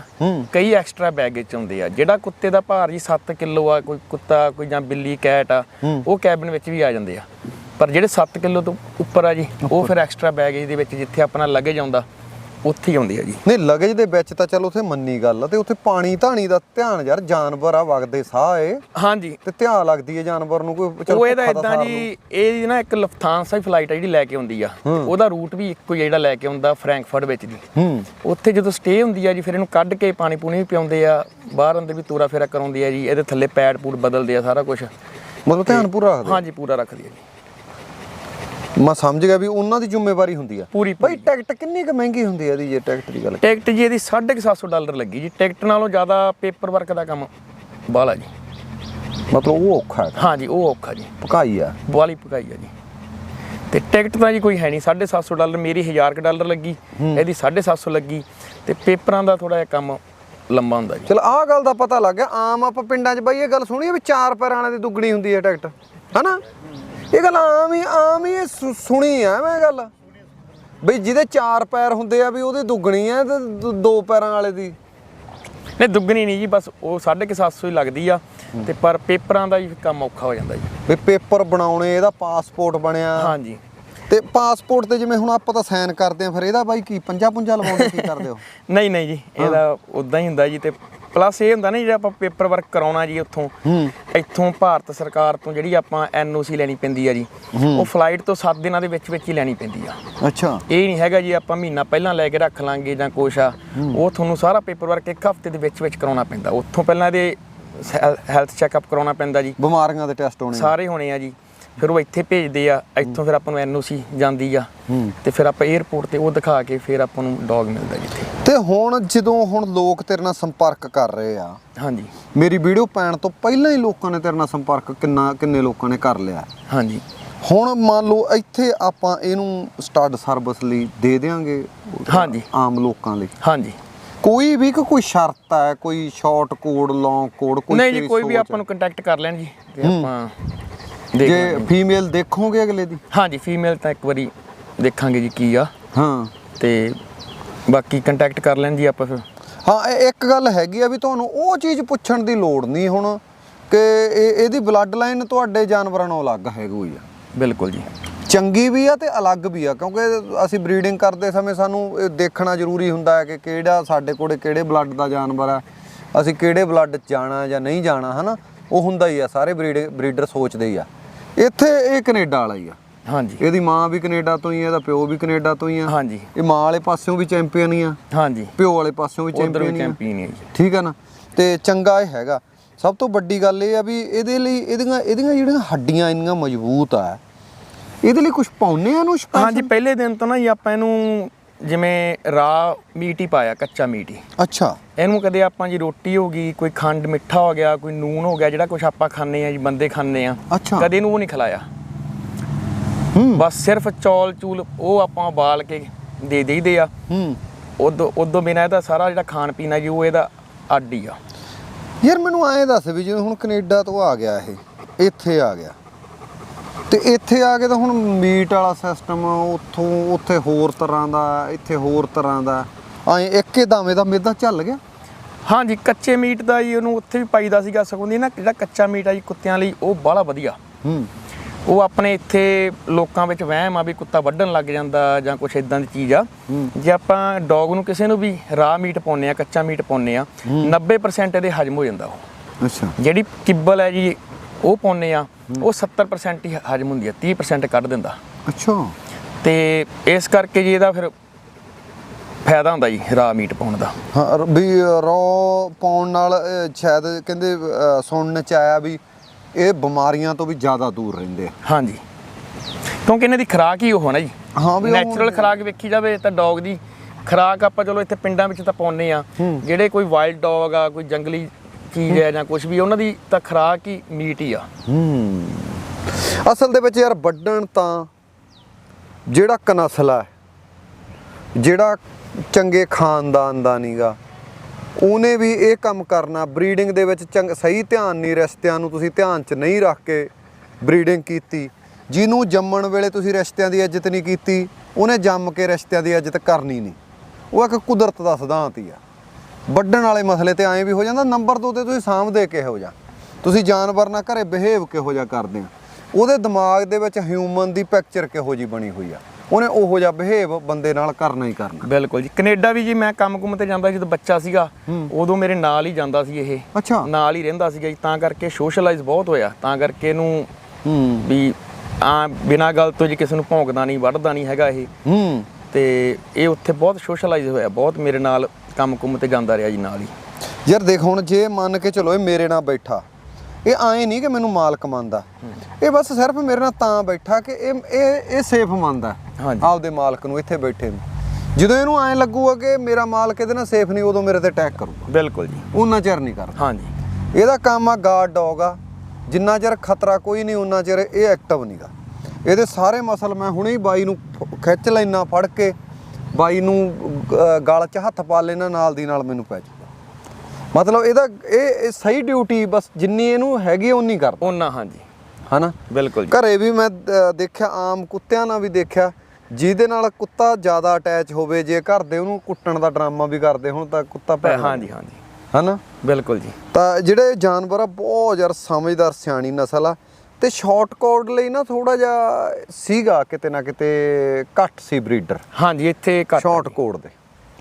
ਕਈ ਐਕਸਟਰਾ ਬੈਗੇਜ ਚ ਆਉਂਦੇ ਆ। ਜਿਹੜਾ ਕੁੱਤੇ ਦਾ ਭਾਰ ਜੀ 7 ਕਿਲੋ ਆ ਕੋਈ ਕੁੱਤਾ ਕੋਈ ਜਾਂ ਬਿੱਲੀ ਕੈਟ ਆ। ਉਹ ਕੈਬਨ ਵਿੱਚ ਵੀ ਆ ਜਾਂਦੇ ਆ। ਪਰ ਜਿਹੜੇ 7 ਕਿਲੋ ਤੋਂ ਉੱਪਰ ਆ ਜੀ ਉਹ ਫਿਰ ਐਕਸਟਰਾ ਬੈਗੇਜ ਦੇ ਵਿੱਚ ਜਿੱਥੇ ਆਪਣਾ ਲਗੇਜ ਆਉਂਦਾ ਉੱਥੇ ਹੀ ਆਉਂਦੇ ਆ ਜੀ। ਨਹੀਂ ਲਗੇਜ ਦੇ ਵਿੱਚ ਤਾਂ ਚਲ ਉੱਥੇ ਮੰਨੀ ਗੱਲ ਆ ਤੇ ਉੱਥੇ ਪਾਣੀ ਧਾਣੀ ਦਾ ਧਿਆਨ ਯਾਰ ਜਾਨਵਰ ਆ ਵਗਦੇ ਸਾਹ ਏ। ਹਾਂਜੀ। ਤੇ ਧਿਆਨ ਲੱਗਦੀ ਏ ਜਾਨਵਰ ਨੂੰ ਕੋਈ ਚੱਲ ਉਹ ਇਹਦਾ ਇਦਾਂ ਜੀ ਇਹ ਨਾ ਇੱਕ ਲਫਥਾਂਸਾ ਫਲਾਈਟ ਆ ਜਿਹੜੀ ਲੈ ਕੇ ਆਉਂਦੀ ਆ। ਉਹਦਾ ਰੂਟ ਵੀ ਇੱਕੋ ਹੀ ਜਿਹੜਾ ਲੈ ਕੇ ਆਉਂਦਾ ਫਰੈਂਕਫਰਟ ਵਿੱਚ ਦੀ। ਹੂੰ। ਉੱਥੇ ਜਦੋਂ ਸਟੇ ਹੁੰਦੀ ਆ ਜੀ ਫਿਰ ਇਹਨੂੰ ਕੱਢ ਕੇ ਪਾਣੀ ਪੂਣੀ ਵੀ ਪਿਆਉਂਦੇ ਆ। ਬਾਹਰ ਅੰਦਰ ਵੀ ਤੋਰਾ ਫੇਰਾ ਕਰਾਉਂਦੇ ਆ ਜੀ ਇਹਦੇ ਥੱਲੇ ਪੈਡ ਪੂਡ ਬਦਲਦੇ ਆ ਸਾਰਾ ਕੁਝ ਮਤਲਬ ਧਿਆਨ ਪੂਰਾ ਰੱਖਦੇ ਹਾਂਜੀ ਪੂਰਾ ਰੱਖਦੀ ਆ ਜੀ। ਮੈਂ ਸਮਝ ਗਿਆ ਵੀ ਉਹਨਾਂ ਦੀ ਜ਼ਿੰਮੇਵਾਰੀ ਹੁੰਦੀ ਆ। ਪੂਰੀ ਭਾਈ ਟਿਕਟ ਕਿੰਨੀ ਕੁ ਮਹਿੰਗੀ ਹੁੰਦੀ ਆ ਇਹਦੀ ਜੇ ਟਿਕਟ ਦੀ ਗੱਲ ਟਿਕਟ ਜੀ ਇਹਦੀ 750 ਡਾਲਰ ਲੱਗੀ ਜੀ। ਟਿਕਟ ਨਾਲੋਂ ਜ਼ਿਆਦਾ ਪੇਪਰ ਵਰਕ ਦਾ ਕੰਮ ਬਾਲਾ ਜੀ। ਮਤਲਬ ਉਹ ਔਖਾ ਹੈ। ਹਾਂਜੀ ਉਹ ਔਖਾ ਜੀ। ਪਕਾਈ ਆ। ਬਾਲੀ ਪਕਾਈ ਆ ਜੀ। ਤੇ ਟਿਕਟ ਤਾਂ ਜੀ ਕੋਈ ਹੈ ਨਹੀਂ। 750 ਡਾਲਰ ਮੇਰੀ 1000 ਕੁ ਡਾਲਰ ਲੱਗੀ। ਇਹਦੀ 750 ਲੱਗੀ। ਤੇ ਪੇਪਰਾਂ ਦਾ ਥੋੜਾ ਜਿਹਾ ਕੰਮ ਲੰਬਾ ਹੁੰਦਾ ਜੀ। ਚਲ ਆਹ ਗੱਲ ਦਾ ਪਤਾ ਲੱਗ ਗਿਆ। ਆਮ ਆਪਾਂ ਪਿੰਡਾਂ 'ਚ ਬਾਈ ਇਹ ਗੱਲ ਸੁਣੀ ਵੀ ਚਾਰ ਪੈਰਾਂ ਵਾਲੇ ਦੀ ਦੁੱਗਣੀ ਹੁੰਦੀ ਹੈ ਟਿਕਟ। ਹਨਾ? ਇਹ ਗੱਲ ਆਮ ਹੀ ਆਮ ਹੀ ਇਹ ਸੁ- ਸੁਣੀ ਆ ਮੈਂ ਗੱਲ। ਬਈ ਜਿਹਦੇ ਚਾਰ ਪੈਰ ਹੁੰਦੇ ਆ ਵੀ ਉਹਦੀ ਦੁੱਗਣੀ ਆ ਤੇ ਦ- ਦੋ ਪੈਰਾਂ ਵਾਲੇ ਦੀ। ਨਹੀਂ ਦੁੱਗਣੀ ਨਹੀਂ ਜੀ ਬਸ ਉਹ 750 ਹੀ ਲੱਗਦੀ ਆ ਤੇ ਪਰ ਪੇਪਰਾਂ ਦਾ ਹੀ ਕੰਮ ਔਖਾ ਹੋ ਜਾਂਦਾ ਜੀ। ਵੀ ਪੇਪਰ ਬਣਾਉਣੇ ਇਹਦਾ ਪਾਸਪੋਰਟ ਬਣਿਆ। ਹਾਂਜੀ। ਤੇ ਪਾਸਪੋਰਟ ਤੇ ਜਿਵੇਂ ਹੁਣ ਆਪਾਂ ਤਾਂ ਸਾਈਨ ਕਰਦੇ ਆ ਫਿਰ ਇਹਦਾ ਬਾਈ ਕੀ ਪੰਜਾ ਪੁੰਜਾ ਲਵਾਉਂਦੇ ਕੀ ਕਰਦੇ ਹੋ? ਨਹੀਂ ਨਹੀਂ ਜੀ ਇਹਦਾ ਉਦਾਂ ਹੀ ਹੁੰਦਾ ਜੀ ਤੇ ਪਲੱਸ ਇਹ ਹੁੰਦਾ ਨਾ ਜਿਹੜਾ ਆਪਾਂ ਪੇਪਰ ਵਰਕ ਕਰਾਉਣਾ ਜੀ ਉੱਥੋਂ। ਹੂੰ। ਇੱਥੋਂ ਭਾਰਤ ਸਰਕਾਰ ਤੋਂ ਜਿਹੜੀ ਆਪਾਂ ਐਨਓਸੀ ਲੈਣੀ ਪੈਂਦੀ ਆ ਜੀ ਉਹ ਫਲਾਈਟ ਤੋਂ 7 ਦਿਨਾਂ ਦੇ ਵਿੱਚ ਵਿੱਚ ਹੀ ਲੈਣੀ ਪੈਂਦੀ ਆ। ਅੱਛਾ। ਇਹ ਨਹੀਂ ਹੈਗਾ ਜੀ ਆਪਾਂ ਮਹੀਨਾ ਪਹਿਲਾਂ ਲੈ ਕੇ ਰੱਖ ਲਾਂਗੇ ਜਾਂ ਕੁਛ ਆ। ਉਹ ਤੁਹਾਨੂੰ ਸਾਰਾ ਪੇਪਰ ਵਰਕ ਇੱਕ ਹਫ਼ਤੇ ਦੇ ਵਿੱਚ ਵਿੱਚ ਕਰਾਉਣਾ ਪੈਂਦਾ। ਉੱਥੋਂ ਪਹਿਲਾਂ ਇਹਦੇ ਹੈਲਥ ਚੈੱਕਅਪ ਕਰਾਉਣਾ ਪੈਂਦਾ ਜੀ। ਬਿਮਾਰੀਆਂ ਦੇ ਟੈਸਟ ਹੋਣੇ ਸਾਰੇ ਹੋਣੇ ਆ ਜੀ। ਫਿਰ ਉਹ ਇੱਥੇ ਭੇਜਦੇ ਆ ਇੱਥੋਂ ਫਿਰ ਆਪਾਂ ਨੂੰ ਐਨਓਸੀ ਜਾਂਦੀ ਆ। ਤੇ ਫਿਰ ਆਪਾਂ 에어ਪੋਰਟ ਤੇ ਉਹ ਦਿਖਾ ਕੇ ਫਿਰ ਆਪਾਂ ਨੂੰ ਡੌਗ ਮਿਲਦਾ ਜੀ ਇੱਥੇ ਤੇ ਹੁਣ ਜਦੋਂ ਹੁਣ ਲੋਕ ਤੇਰੇ ਨਾਲ ਸੰਪਰਕ ਕਰ ਰਹੇ ਆ ਹਾਂਜੀ। ਮੇਰੀ ਵੀਡੀਓ ਪੈਣ ਤੋਂ ਪਹਿਲਾਂ ਹੀ ਲੋਕਾਂ ਨੇ ਤੇਰੇ ਨਾਲ ਸੰਪਰਕ ਕਿੰਨਾ ਕਿੰਨੇ ਲੋਕਾਂ ਨੇ ਕਰ ਲਿਆ। ਹਾਂਜੀ। ਹੁਣ ਮੰਨ ਲਓ ਇੱਥੇ ਆਪਾਂ ਇਹਨੂੰ ਸਟੱਡ ਸਰਵਿਸ ਲਈ ਦੇ ਦੇਾਂਗੇ ਹਾਂਜੀ। ਆਮ ਲੋਕਾਂ ਲਈ। ਹਾਂਜੀ। ਕੋਈ ਵੀ ਕੋਈ ਸ਼ਰਤ ਹੈ ਕੋਈ ਸ਼ਾਰਟ ਕੋਡ ਲੌਂਗ ਕੋਡ ਕੋਈ ਨਹੀਂ ਜੀ ਕੋਈ ਵੀ ਆਪਾਂ ਨੂੰ ਕੰਟੈਕਟ ਕਰ ਲੈਣ ਜੀ ਤੇ ਆਪਾਂ ਜੇ। ਫੀਮੇਲ ਦੇਖੋਗੇ ਅਗਲੇ ਦੀ? ਹਾਂਜੀ ਫੀਮੇਲ ਤਾਂ ਇੱਕ ਵਾਰੀ ਦੇਖਾਂਗੇ ਜੀ ਕੀ ਆ। ਹਾਂ। ਤੇ ਬਾਕੀ ਕੰਟੈਕਟ ਕਰ ਲੈਣ ਜੀ ਆਪਾਂ ਫਿਰ। ਹਾਂ ਇਹ ਇੱਕ ਗੱਲ ਹੈਗੀ ਆ ਵੀ ਤੁਹਾਨੂੰ ਉਹ ਚੀਜ਼ ਪੁੱਛਣ ਦੀ ਲੋੜ ਨਹੀਂ ਹੁਣ ਕਿ ਇਹ ਇਹਦੀ ਬਲੱਡ ਲਾਈਨ ਤੁਹਾਡੇ ਜਾਨਵਰਾਂ ਨਾਲੋਂ ਅਲੱਗ ਹੈਗੀ ਆ। ਬਿਲਕੁਲ ਜੀ। ਚੰਗੀ ਵੀ ਆ ਤੇ ਅਲੱਗ ਵੀ ਆ ਕਿਉਂਕਿ ਅਸੀਂ ਬਰੀਡਿੰਗ ਕਰਦੇ ਸਮੇਂ ਸਾਨੂੰ ਇਹ ਦੇਖਣਾ ਜ਼ਰੂਰੀ ਹੁੰਦਾ ਹੈ ਕਿ ਕਿਹੜਾ ਸਾਡੇ ਕੋਲੇ ਕਿਹੜੇ ਬਲੱਡ ਦਾ ਜਾਨਵਰ ਆ ਅਸੀਂ ਕਿਹੜੇ ਬਲੱਡ 'ਚ ਜਾਣਾ ਜਾਂ ਨਹੀਂ ਜਾਣਾ ਹਨਾ? ਉਹ ਹੁੰਦਾ ਹੀ ਆ ਸਾਰੇ ਬਰੀਡ ਬਰੀਡਰ ਸੋਚਦੇ ਹੀ ਆ। ਇੱਥੇ ਇਹ ਕੈਨੇਡਾ ਵਾਲਾ ਹੀ ਆ। ਹਾਂਜੀ। ਇਹਦੀ ਮਾਂ ਵੀ ਕੈਨੇਡਾ ਤੋਂ ਹੀ ਆ ਇਹਦਾ ਪਿਓ ਵੀ ਕੈਨੇਡਾ ਤੋਂ ਹੀ ਆ। ਹਾਂਜੀ। ਇਹ ਮਾਂ ਵਾਲੇ ਪਾਸਿਓਂ ਵੀ ਚੈਂਪੀਅਨ ਹੀ ਆ। ਹਾਂਜੀ। ਪਿਓ ਵਾਲੇ ਪਾਸਿਓਂ ਵੀ ਚੈਂਪੀਅਨ ਹੀ ਆ। ਚੈਂਪੀਅਨ ਹੈ ਠੀਕ ਆ ਨਾ? ਤੇ ਚੰਗਾ ਇਹ ਹੈਗਾ। ਸਭ ਤੋਂ ਵੱਡੀ ਗੱਲ ਇਹ ਆ ਵੀ ਇਹਦੇ ਲਈ ਇਹਦੀਆਂ ਇਹਦੀਆਂ ਜਿਹੜੀਆਂ ਹੱਡੀਆਂ ਇੰਨੀਆਂ ਮਜ਼ਬੂਤ ਆ ਇਹਦੇ ਲਈ ਕੁਝ ਪਾਉਨੇ ਆ ਨੂੰ ਹਾਂਜੀ ਪਹਿਲੇ ਦਿਨ ਤੋਂ ਨਾ ਜੀ ਆਪਾਂ ਇਹਨੂੰ ਜਿਵੇਂ ਰਾ ਮੀਟ ਹੀ ਪਾਇਆ ਕੱਚਾ ਮੀਟ ਹੀ। ਅੱਛਾ। ਇਹਨੂੰ ਕਦੇ ਆਪਾਂ ਜੀ ਰੋਟੀ ਹੋ ਗਈ ਕੋਈ ਖੰਡ ਮਿੱਠਾ ਹੋ ਗਿਆ ਕੋਈ ਨੂਨ ਹੋ ਗਿਆ ਜਿਹੜਾ ਕੁਝ ਆਪਾਂ ਖਾਂਦੇ ਆ ਜੀ ਬੰਦੇ ਖਾਂਦੇ ਆ ਅੱਛਾ। ਕਦੇ ਇਹਨੂੰ ਉਹ ਨਹੀਂ ਖਿਲਾਇਆ। ਹੂੰ। ਬਸ ਸਿਰਫ ਚੌਲ ਚੂਲ ਉਹ ਆਪਾਂ ਉਬਾਲ ਕੇ ਦੇ ਦੇਈਦੇ ਆ। ਹੂੰ। ਉਦੋਂ ਉਦੋਂ ਬਿਨਾਂ ਇਹਦਾ ਸਾਰਾ ਜਿਹੜਾ ਖਾਣ ਪੀਣ ਜੀ ਉਹ ਇਹਦਾ ਅੱਡ ਹੀ ਆ। ਯਾਰ ਮੈਨੂੰ ਐਂ ਦੱਸ ਵੀ ਜਦੋਂ ਹੁਣ ਕੈਨੇਡਾ ਤੋਂ ਆ ਗਿਆ ਇਹ ਇੱਥੇ ਆ ਗਿਆ। ਤੇ ਇੱਥੇ ਆ ਕੇ ਤਾਂ ਹੁਣ ਮੀਟ ਵਾਲਾ ਸਿਸਟਮ ਉੱਥੋਂ ਉੱਥੇ ਹੋਰ ਤਰ੍ਹਾਂ ਦਾ ਇੱਥੇ ਹੋਰ ਤਰ੍ਹਾਂ ਦਾ। ਐਂ ਇੱਕੇ ਦਾਵੇਂ ਦਾ ਮੇਦਾ ਚੱਲ ਗਿਆ। ਹਾਂਜੀ ਕੱਚੇ ਮੀਟ ਦਾ ਜੀ ਉਹਨੂੰ ਉੱਥੇ ਵੀ ਪਾਈਦਾ ਸੀਗਾ ਸਗੋਂ ਦੀ ਨਾ ਜਿਹੜਾ ਕੱਚਾ ਮੀਟ ਆ ਜੀ ਕੁੱਤਿਆਂ ਲਈ ਉਹ ਬਾਹਲਾ ਵਧੀਆ। ਹੂੰ। ਉਹ ਆਪਣੇ ਇੱਥੇ ਲੋਕਾਂ ਵਿੱਚ ਵਹਿਮ ਆ ਵੀ ਕੁੱਤਾ ਵੱਢਣ ਲੱਗ ਜਾਂਦਾ ਜਾਂ ਕੁਛ ਇਦਾਂ ਦੀ ਚੀਜ਼ ਆ। ਹੂੰ। ਜੇ ਆਪਾਂ ਡੌਗ ਨੂੰ ਕਿਸੇ ਨੂੰ ਵੀ ਰਾ ਮੀਟ ਪਾਉਨੇ ਆ ਕੱਚਾ ਮੀਟ ਪਾਉਨੇ ਆ 90% ਇਹਦੇ ਹਜਮ ਹੋ ਜਾਂਦਾ ਉਹ। ਅੱਛਾ। ਜਿਹੜੀ ਕਿੱਬਲ ਹੈ ਜੀ ਉਹ ਪਾਉਨੇ ਆ। ਉਹ 70% ਹੀ ਹਜਮ ਹੁੰਦੀ ਆ 30% ਕੱਢ ਦਿੰਦਾ। ਅੱਛਾ। ਤੇ ਇਸ ਕਰਕੇ ਜੀ ਇਹਦਾ ਫਿਰ ਫਾਇਦਾ ਹੁੰਦਾ ਜੀ ਰਾ ਮੀਟ ਪਾਉਣ ਦਾ। ਹਾਂ ਵੀ ਰੋ ਪਾਉਣ ਨਾਲ ਸ਼ਾਇਦ ਕਹਿੰਦੇ ਸੁਣਨ ਚ ਆਇਆ ਵੀ ਇਹ ਬਿਮਾਰੀਆਂ ਤੋਂ ਵੀ ਜ਼ਿਆਦਾ ਦੂਰ ਰਹਿੰਦੇ ਆ। ਹਾਂਜੀ। ਕਿਉਂਕਿ ਇਹਨਾਂ ਦੀ ਖੁਰਾਕ ਹੀ ਉਹ ਹੈ ਨਾ ਜੀ। ਹਾਂ ਵੀ ਨੈਚੁਰਲ ਖੁਰਾਕ ਵੇਖੀ ਜਾਵੇ ਤਾਂ ਡੌਗ ਦੀ ਖੁਰਾਕ ਆਪਾਂ ਚਲੋ ਇੱਥੇ ਪਿੰਡਾਂ ਵਿੱਚ ਤਾਂ ਪਾਉਨੇ ਆ। ਜਿਹੜੇ ਕੋਈ ਵਾਈਲਡ ਡੌਗ ਆ ਕੋਈ ਜੰਗਲੀ ਚੀਜ਼ ਹੈ। ਜਾਂ ਕੁਝ ਵੀ ਉਹਨਾਂ ਦੀ ਤਾਂ ਖੁਰਾਕ ਹੀ ਮੀਟ ਹੀ ਆ। ਹੂੰ। ਅਸਲ ਦੇ ਵਿੱਚ ਯਾਰ ਵੱਢਣ ਤਾਂ ਜਿਹੜਾ ਕਨਸਲ ਹੈ ਜਿਹੜਾ ਚੰਗੇ ਖਾਨਦਾਨ ਦਾ ਨੀਗਾ ਉਹਨੇ ਵੀ ਇਹ ਕੰਮ ਕਰਨਾ ਬਰੀਡਿੰਗ ਦੇ ਵਿੱਚ ਚੰਗ ਸਹੀ ਧਿਆਨ ਨਹੀਂ ਰਿਸ਼ਤਿਆਂ ਨੂੰ ਤੁਸੀਂ ਧਿਆਨ 'ਚ ਨਹੀਂ ਰੱਖ ਕੇ ਬਰੀਡਿੰਗ ਕੀਤੀ। ਜਿਹਨੂੰ ਜੰਮਣ ਵੇਲੇ ਤੁਸੀਂ ਰਿਸ਼ਤਿਆਂ ਦੀ ਇੱਜ਼ਤ ਨਹੀਂ ਕੀਤੀ ਉਹਨੇ ਜੰਮ ਕੇ ਰਿਸ਼ਤਿਆਂ ਦੀ ਇੱਜ਼ਤ ਕਰਨੀ ਨਹੀਂ ਉਹ ਇੱਕ ਕੁਦਰਤ ਦਾ ਸਿਧਾਂਤ ਹੀ ਆ। ਵੱਢਣ ਵਾਲੇ ਮਸਲੇ ਤੇ ਐਂ ਵੀ ਹੋ ਜਾਂਦਾ ਨੰਬਰ 2 ਤੇ ਤੁਸੀਂ ਸਾਂਭਦੇ ਕਿਹੋ ਜਿਹਾ। ਤੁਸੀਂ ਜਾਨਵਰ ਨਾਲ ਘਰੇ ਬਿਹੇਵ ਕਿਹੋ ਜਿਹਾ ਕਰਦੇ ਆ। ਉਹਦੇ ਦਿਮਾਗ ਦੇ ਵਿੱਚ ਹਿਊਮਨ ਦੀ ਪਿਕਚਰ ਕਿਹੋ ਜੀ ਬਣੀ ਹੋਈ ਆ। ਉਹਨੇ ਉਹੋ ਜਿਹਾ ਬਿਹੇਵ ਬੰਦੇ ਨਾਲ ਕਰਨਾ ਹੀ ਕਰਨਾ। ਬਿਲਕੁਲ ਜੀ। ਕੈਨੇਡਾ ਵੀ ਜੀ ਮੈਂ ਕੰਮ ਕੁੰਮ ਤੇ ਜਾਂਦਾ ਜਦੋਂ ਬੱਚਾ ਸੀਗਾ ਉਦੋਂ ਮੇਰੇ ਨਾਲ ਹੀ ਜਾਂਦਾ ਸੀ ਇਹ। ਅੱਛਾ। ਨਾਲ ਹੀ ਰਹਿੰਦਾ ਸੀਗਾ ਜੀ। ਤਾਂ ਕਰਕੇ ਸੋਸ਼ਲਾਈਜ਼ ਬਹੁਤ ਹੋਇਆ। ਤਾਂ ਕਰਕੇ ਇਹਨੂੰ ਵੀ ਆ ਬਿਨਾਂ ਗੱਲ ਤੋਂ ਜੀ ਕਿਸੇ ਨੂੰ ਭੌਂਕਦਾ ਨਹੀਂ ਵੱਢਦਾ ਨਹੀਂ ਹੈਗਾ ਇਹ। ਤੇ ਇਹ ਉੱਥੇ ਬਹੁਤ ਸੋਸ਼ਲਾਈਜ਼ ਹੋਇਆ। ਬਹੁਤ ਮੇਰੇ ਨਾਲ ਕੰਮ ਕੁੰਮ ਤੇ ਜਾਂਦਾ ਰਿਹਾ ਜੀ ਨਾਲ ਹੀ। ਯਾਰ ਦੇਖ ਹੁਣ ਜੇ ਮੰਨ ਕੇ ਚਲੋ ਇਹ ਮੇਰੇ ਨਾਲ ਬੈਠਾ ਇਹ ਆਏ ਨਹੀਂ ਕਿ ਮੈਨੂੰ ਮਾਲਕ ਮੰਨਦਾ। ਇਹ ਬਸ ਸਿਰਫ ਮੇਰੇ ਨਾਲ ਤਾਂ ਬੈਠਾ ਕਿ ਇਹ ਇਹ ਇਹ ਸੇਫ ਮੰਨਦਾ। ਆਪਦੇ ਮਾਲਕ ਨੂੰ ਇੱਥੇ ਬੈਠੇ ਨੂੰ। ਜਦੋਂ ਇਹਨੂੰ ਐਂ ਲੱਗੂਗਾ ਕਿ ਮੇਰਾ ਮਾਲਕ ਇਹਦੇ ਨਾਲ ਸੇਫ ਨਹੀਂ ਉਦੋਂ ਮੇਰੇ ਤੇ ਅਟੈਕ ਕਰੂਗਾ। ਬਿਲਕੁਲ ਜੀ। ਉਹਨਾਂ ਚਿਰ ਨਹੀਂ ਕਰਦਾ। ਹਾਂਜੀ। ਇਹਦਾ ਕੰਮ ਆ ਗਾਰਡ ਡੌਗ ਆ। ਜਿੰਨਾ ਚਿਰ ਖਤਰਾ ਕੋਈ ਨਹੀਂ ਉਹਨਾਂ ਚਿਰ ਇਹ ਐਕਟਿਵ ਨਹੀਂਗਾ ਇਹਦੇ ਸਾਰੇ ਮਸਲ ਮੈਂ ਹੁਣੇ ਹੀ ਬਾਈ ਨੂੰ ਖਿੱਚ ਲੈਣਾ ਫੜ ਕੇ ਬਾਈ ਨੂੰ ਗਲ 'ਚ ਹੱਥ ਪਾ ਲੈਣਾ ਨਾਲ ਦੀ ਨਾਲ ਮੈਨੂੰ ਪੈ ਜਾਊਗਾ ਮਤਲਬ ਇਹਦਾ ਇਹ ਸਹੀ ਡਿਊਟੀ ਬਸ ਜਿੰਨੀ ਇਹਨੂੰ ਹੈਗੀ ਉਨੀ ਕਰਦਾ ਉਹਨਾਂ ਹਾਂਜੀ। ਹਨਾ? ਬਿਲਕੁਲ ਘਰੇ ਵੀ ਮੈਂ ਦੇਖਿਆ ਆਮ ਕੁੱਤਿਆਂ ਨਾਲ ਵੀ ਦੇਖਿਆ ਜਿਹਦੇ ਨਾਲ ਕੁੱਤਾ ਜ਼ਿਆਦਾ ਅਟੈਚ ਹੋਵੇ ਜੇ ਘਰ ਦੇ ਉਹਨੂੰ ਕੁੱਟਣ ਦਾ ਡਰਾਮਾ ਵੀ ਕਰਦੇ ਹੁਣ ਤਾਂ ਕੁੱਤਾ ਪੈ ਹਾਂਜੀ ਹਾਂਜੀ। ਹਨਾ? ਬਿਲਕੁਲ ਜੀ। ਤਾਂ ਜਿਹੜੇ ਜਾਨਵਰ ਆ ਬਹੁਤ ਯਾਰ ਸਮਝਦਾਰ ਸਿਆਣੀ ਨਸਲ ਆ। ਤੇ ਸ਼ਾਰਟ ਕੋਡ ਲਈ ਨਾ ਥੋੜਾ ਜਿਹਾ ਸੀਗਾ ਕਿਤੇ ਨਾ ਕਿਤੇ ਘੱਟ ਸੀ ਬਰੀਡਰ ਹਾਂਜੀ ਇੱਥੇ ਘੱਟ ਸ਼ਾਰਟ ਕੋਡ ਦੇ।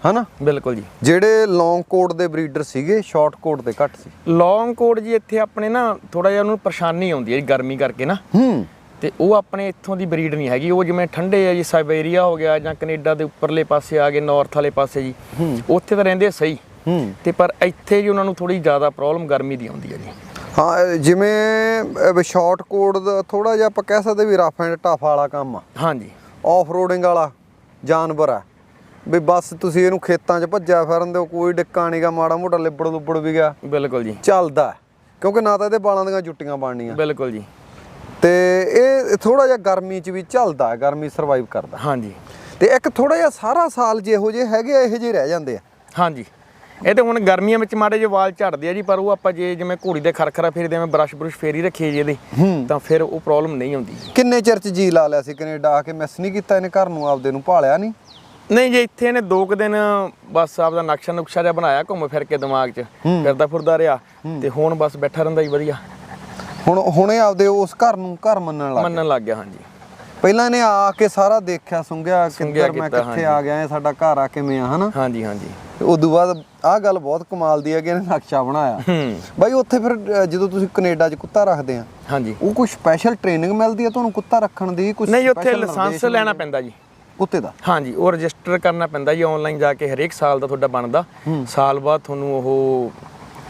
ਹਨਾ? ਬਿਲਕੁਲ ਜੀ। ਜਿਹੜੇ ਲੌਂਗ ਕੋਡ ਦੇ ਬਰੀਡਰ ਸੀਗੇ ਸ਼ਾਰਟ ਕੋਡ ਦੇ ਘੱਟ ਸੀ। ਲੌਂਗ ਕੋਟ ਜੀ ਇੱਥੇ ਆਪਣੇ ਨਾ ਥੋੜਾ ਜਿਹਾ ਉਹਨੂੰ ਪਰੇਸ਼ਾਨੀ ਆਉਂਦੀ ਹੈ ਜੀ ਗਰਮੀ ਕਰਕੇ ਨਾ। ਹੂੰ। ਤੇ ਉਹ ਆਪਣੇ ਇੱਥੋਂ ਦੀ ਬਰੀਡ ਨਹੀਂ ਹੈਗੀ। ਉਹ ਜਿਵੇਂ ਠੰਡੇ ਆ ਜੀ ਸਾਈਬੇਰੀਆ ਹੋ ਗਿਆ ਜਾਂ ਕੈਨੇਡਾ ਦੇ ਉੱਪਰਲੇ ਪਾਸੇ ਆ ਗਏ ਨਾਰਥ ਵਾਲੇ ਪਾਸੇ ਜੀ। ਉੱਥੇ ਤਾਂ ਰਹਿੰਦੇ ਸਹੀ। ਹੂੰ। ਤੇ ਪਰ ਇੱਥੇ ਜੀ ਉਹਨਾਂ ਨੂੰ ਥੋੜੀ ਜ਼ਿਆਦਾ ਪ੍ਰੋਬਲਮ ਗਰਮੀ ਦੀ ਆਉਂਦੀ ਹੈ ਜੀ। ਹਾਂ ਜਿਵੇਂ ਸ਼ਾਰਟ ਕੋਡ ਦਾ ਥੋੜਾ ਜਿਹਾ ਆਪਾਂ ਕਹਿ ਸਕਦੇ ਵੀ ਰਫ ਐਂਡ ਟਫ ਵਾਲਾ ਕੰਮ ਆ। ਹਾਂਜੀ। ਆਫ ਰੋਡਿੰਗ ਵਾਲਾ ਜਾਨਵਰ ਆ। ਵੀ ਬਸ ਤੁਸੀਂ ਇਹਨੂੰ ਖੇਤਾਂ 'ਚ ਭੱਜਿਆ ਫਿਰਨ ਦਿਓ ਕੋਈ ਡਿੱਕਾ ਨਹੀਂਗਾ ਮਾੜਾ ਮੋਟਾ ਲਿਬੜ ਲੁਬੜ ਵੀ ਗਿਆ। ਬਿਲਕੁਲ ਜੀ। ਚੱਲਦਾ। ਕਿਉਂਕਿ ਨਾ ਤਾਂ ਇਹਦੇ ਬਾਲਾਂ ਦੀਆਂ ਜੁੱਟੀਆਂ ਬਣਨੀਆਂ। ਬਿਲਕੁਲ ਜੀ। ਤੇ ਇਹ ਥੋੜਾ ਜਿਹਾ ਗਰਮੀ 'ਚ ਵੀ ਚੱਲਦਾ ਗਰਮੀ ਸਰਵਾਈਵ ਕਰਦਾ ਹਾਂਜੀ। ਤੇ ਇੱਕ ਥੋੜਾ ਜਿਹਾ ਸਾਰਾ ਸਾਲ ਜਿਹੋ ਜਿਹੇ ਹੈਗੇ ਇਹੋ ਜਿਹੇ ਰਹਿ ਜਾਂਦੇ ਆ। ਹਾਂਜੀ। ਇਹ ਤੇ ਹੁਣ ਗਰਮੀਆਂ ਵਿੱਚ ਮਾੜੇ ਜਿਹੇ ਵਾਲ ਝੜਦੇ ਆ ਜੀ ਪਰ ਉਹ ਆਪਾਂ ਜੇ ਜਿਵੇਂ ਘੋੜੀ ਦੇ ਖਰਖਰਾ ਫੇਰਦੇ ਐਵੇਂ ਬਰਸ਼ ਬਰੁਸ਼ ਫੇਰੀ ਰੱਖੀਏ ਜੀ ਇਹਦੇ ਤਾਂ ਫਿਰ ਉਹ ਪ੍ਰੋਬਲਮ ਨਹੀਂ ਆਉਂਦੀ ਜੀ। ਕਿੰਨੇ ਚਿਰ 'ਚ ਜੀ ਲਾ ਲਿਆ ਸੀ ਕੈਨੇਡਾ ਆ ਕੇ? ਮਿਸ ਨਹੀਂ ਕੀਤਾ ਇਹਨੇ ਘਰ ਨੂੰ ਆਪਦੇ ਨੂੰ ਭਾਲਿਆ ਨਹੀਂ। ਨਹੀਂ ਜੀ ਇੱਥੇ ਇਹਨੇ ਦੋ ਕੁ ਦਿਨ ਬਸ ਆਪਦਾ ਨਕਸ਼ਾ ਨੁਕਸ਼ਾ ਜਿਹਾ ਬਣਾਇਆ ਘੁੰਮ ਫਿਰ ਕੇ ਦਿਮਾਗ 'ਚ ਫਿਰਦਾ ਫੁਰਦਾ ਰਿਹਾ ਤੇ ਹੁਣ ਬਸ ਬੈਠਾ ਰਹਿੰਦਾ ਜੀ ਵਧੀਆ। ਹੁਣ ਹੁਣੇ ਆਪਦੇ ਉਸ ਘਰ ਨੂੰ ਘਰ ਮੰਨਣ ਲੱਗ ਗਿਆ। ਮੰਨਣ ਲੱਗ ਗਿਆ ਹਾਂਜੀ। ਪਹਿਲਾਂ ਇਹਨੇ ਆ ਕੇ ਸਾਰਾ ਦੇਖਿਆ ਸੁੰਘਿਆ ਕਿੱਧਰ ਮੈਂ ਕਿੱਥੇ ਆ ਗਿਆ ਸਾਡਾ ਘਰ ਆ ਕਿਵੇਂ ਆ ਹਨਾ? ਹਾਂਜੀ ਹਾਂਜੀ। ਉਦੋਂ ਬਾਅਦ ਆਹ ਗੱਲ ਬਹੁਤ ਕਮਾਲ ਦੀ ਹੈ ਕਿ ਇਹਨੇ ਨਕਸ਼ਾ ਬਣਾਇਆ। ਬਾਈ ਉੱਥੇ ਫਿਰ ਜਦੋਂ ਤੁਸੀਂ ਕੈਨੇਡਾ 'ਚ ਕੁੱਤਾ ਰੱਖਦੇ ਆ ਹਾਂਜੀ। ਉਹ ਕੋਈ ਸਪੈਸ਼ਲ ਟ੍ਰੇਨਿੰਗ ਮਿਲਦੀ ਹੈ ਤੁਹਾਨੂੰ ਕੁੱਤਾ ਰੱਖਣ ਦੀ? ਕੁਝ ਨਹੀਂ ਉੱਥੇ ਲਾਇਸੈਂਸ ਲੈਣਾ ਪੈਂਦਾ ਜੀ। ਕੁੱਤੇ ਦਾ? ਹਾਂਜੀ ਉਹ ਰਜਿਸਟਰ ਕਰਨਾ ਪੈਂਦਾ ਜੀ ਆਨਲਾਈਨ ਜਾ ਕੇ ਹਰੇਕ ਸਾਲ ਦਾ ਤੁਹਾਡਾ ਬਣਦਾ। ਸਾਲ ਬਾਅਦ ਤੁਹਾਨੂੰ ਉਹ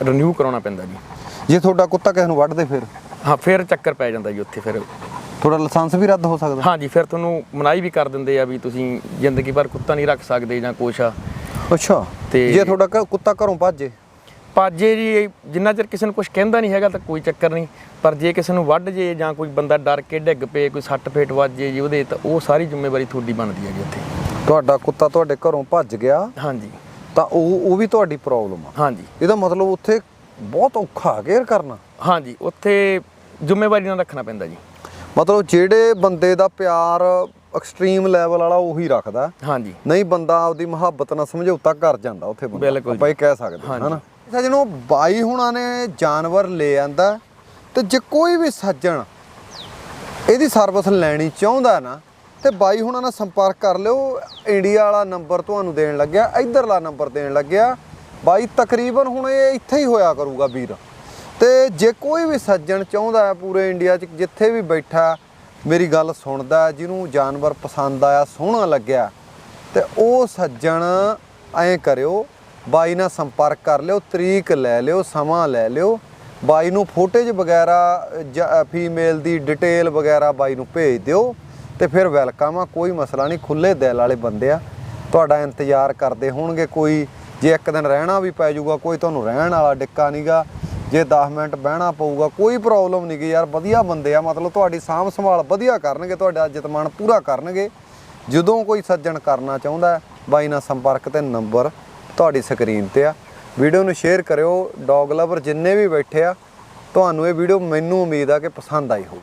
ਰੀਨਿਊ ਕਰਾਉਣਾ ਪੈਂਦਾ ਜੀ। ਜੇ ਤੁਹਾਡਾ ਕੁੱਤਾ ਕਿਸੇ ਨੂੰ ਵੱਢਦੇ ਫਿਰ? ਹਾਂ ਫਿਰ ਚੱਕਰ ਪੈ ਜਾਂਦਾ ਜੀ ਉੱਥੇ ਫਿਰ। ਤੁਹਾਡਾ ਲਾਇਸੈਂਸ ਵੀ ਰੱਦ ਹੋ ਸਕਦਾ? ਹਾਂਜੀ ਫਿਰ ਤੁਹਾਨੂੰ ਮਨਾਹੀ ਵੀ ਕਰ ਦਿੰਦੇ ਆ ਵੀ ਤੁਸੀਂ ਜ਼ਿੰਦਗੀ ਭਰ ਕੁੱਤਾ ਨਹੀਂ ਰੱਖ ਸਕਦੇ ਜਾਂ ਕੁਛ ਆ। ਅੱਛਾ। ਤੇ- ਜੇ ਤੁਹਾਡਾ ਘ- ਕੁੱਤਾ ਘਰੋਂ ਭੱਜੇ ਪਾਜੇ ਜੀ ਇਹ ਜਿੰਨਾ ਚਿਰ ਕਿਸੇ ਨੂੰ ਕੁਝ ਕਹਿੰਦਾ ਨਹੀਂ ਹੈਗਾ ਤਾਂ ਕੋਈ ਚੱਕਰ ਨਹੀਂ। ਪਰ ਜੇ ਕਿਸੇ ਨੂੰ ਵੱਢ ਜੇ ਜਾਂ ਕੋਈ ਬੰਦਾ ਡਰ ਕੇ ਡਿੱਗ ਪਏ ਕੋਈ ਸੱਟ ਫੇਟ ਵੱਜ ਜੇ ਜੀ ਉਹਦੇ ਤਾਂ ਉਹ ਸਾਰੀ ਜ਼ਿੰਮੇਵਾਰੀ ਤੁਹਾਡੀ ਬਣਦੀ ਹੈ ਜੀ ਉੱਥੇ। ਤੁਹਾਡਾ ਕੁੱਤਾ ਤੁਹਾਡੇ ਘਰੋਂ ਭੱਜ ਗਿਆ। ਹਾਂਜੀ। ਤਾਂ ਉਹ ਉਹ ਵੀ ਤੁਹਾਡੀ ਪ੍ਰੋਬਲਮ ਆ। ਹਾਂਜੀ। ਇਹਦਾ ਮਤਲਬ ਉੱਥੇ ਬਹੁਤ ਔਖਾ ਕੇਅਰ ਕਰਨਾ। ਹਾਂਜੀ ਉੱਥੇ ਜ਼ਿੰਮੇਵਾਰੀ ਨਾਲ ਰੱਖਣਾ ਪੈਂਦਾ ਜੀ। ਮਤਲਬ ਜਿਹੜੇ ਬੰਦੇ ਦਾ ਪਿਆਰ ਐਕਸਟ੍ਰੀਮ ਲੈਵਲ ਵਾਲਾ ਉਹੀ ਰੱਖਦਾ। ਹਾਂਜੀ। ਨਹੀਂ ਬੰਦਾ ਆਪਦੀ ਮੁਹੱਬਤ ਨਾਲ ਸਮਝੌਤਾ ਕਰ ਜਾਂਦਾ ਉੱਥੇ ਬੰਦਾ। ਆਪਾਂ ਇਹ ਕਹਿ ਸਕਦੇ ਹਾਂ। ਹਨਾ? ਸੱਜਣੋ ਬਾਈ ਹੁਣਾਂ ਨੇ ਜਾਨਵਰ ਲੈ ਆਂਦਾ ਤੇ ਜੇ ਕੋਈ ਵੀ ਸੱਜਣ ਇਹਦੀ ਸਰਵਿਸ ਲੈਣੀ ਚਾਹੁੰਦਾ ਨਾ ਤੇ ਬਾਈ ਹੁਣਾਂ ਨਾਲ ਸੰਪਰਕ ਕਰ ਲਿਓ। ਇੰਡੀਆ ਵਾਲਾ ਨੰਬਰ ਤੁਹਾਨੂੰ ਦੇਣ ਲੱਗਿਆ ਇਧਰਲਾ ਨੰਬਰ ਦੇਣ ਲੱਗਿਆ। ਬਾਈ ਤਕਰੀਬਨ ਹੁਣ ਇਹ ਇੱਥੇ ਹੀ ਹੋਇਆ ਕਰੂਗਾ ਵੀਰ। ਤੇ ਜੇ ਕੋਈ ਵੀ ਸੱਜਣ ਚਾਹੁੰਦਾ ਹੈ ਪੂਰੇ ਇੰਡੀਆ 'ਚ ਜਿੱਥੇ ਵੀ ਬੈਠਾ ਮੇਰੀ ਗੱਲ ਸੁਣਦਾ ਜਿਹਨੂੰ ਜਾਨਵਰ ਪਸੰਦ ਆਇਆ, ਸੋਹਣਾ ਲੱਗਿਆ। ਤੇ ਉਹ ਸੱਜਣ ਐਂ ਕਰਿਓ, ਬਾਈ ਨਾਲ ਸੰਪਰਕ ਕਰ ਲਿਓ, ਤਰੀਕ ਲੈ ਲਿਓ, ਸਮਾਂ ਲੈ ਲਿਓ। ਬਾਈ ਨੂੰ ਫੋਟੇਜ ਵਗੈਰਾ ਫੀਮੇਲ ਦੀ ਡਿਟੇਲ ਵਗੈਰਾ ਬਾਈ ਨੂੰ ਭੇਜ ਦਿਓ। ਤੇ ਫਿਰ ਵੈਲਕਮ ਆ, ਕੋਈ ਮਸਲਾ ਨਹੀਂ ਖੁੱਲੇ ਦਿਲ ਵਾਲੇ ਬੰਦੇ ਆ। ਤੁਹਾਡਾ ਇੰਤਜ਼ਾਰ ਕਰਦੇ ਹੋਣਗੇ ਕੋਈ, ਜੇ ਇੱਕ ਦਿਨ ਰਹਿਣਾ ਵੀ ਪੈ ਜਾਊਗਾ, ਕੋਈ ਤੁਹਾਨੂੰ ਰਹਿਣ ਵਾਲਾ ਡਿੱਕਾ ਨਹੀਂਗਾ ਜੇ 10 ਮਿੰਟ ਬਹਿਣਾ ਪਊਗਾ, ਕੋਈ ਪ੍ਰੋਬਲਮ ਨਹੀਂ ਕਿ ਯਾਰ, ਵਧੀਆ ਬੰਦੇ ਆ, ਮਤਲਬ ਤੁਹਾਡੀ ਸਾਂਭ ਸੰਭਾਲ ਵਧੀਆ ਕਰਨਗੇ, ਤੁਹਾਡਾ ਇੱਜ਼ਤ ਮਾਣ ਪੂਰਾ ਕਰਨਗੇ। ਜਦੋਂ ਕੋਈ ਸੱਜਣ ਕਰਨਾ ਚਾਹੁੰਦਾ ਬਾਈ ਨਾਲ ਸੰਪਰਕ ਤੇ ਨੰਬਰ ਤੁਹਾਡੀ ਸਕਰੀਨ ਤੇ ਆ। ਵੀਡੀਓ ਨੂੰ ਸ਼ੇਅਰ ਕਰਿਓ ਡੌਗ ਲਵਰ ਜਿੰਨੇ ਵੀ ਬੈਠੇ ਆ, ਤੁਹਾਨੂੰ ਇਹ ਵੀਡੀਓ ਮੈਨੂੰ ਉਮੀਦ ਆ ਕਿ ਪਸੰਦ ਆਈ ਹੋਊ।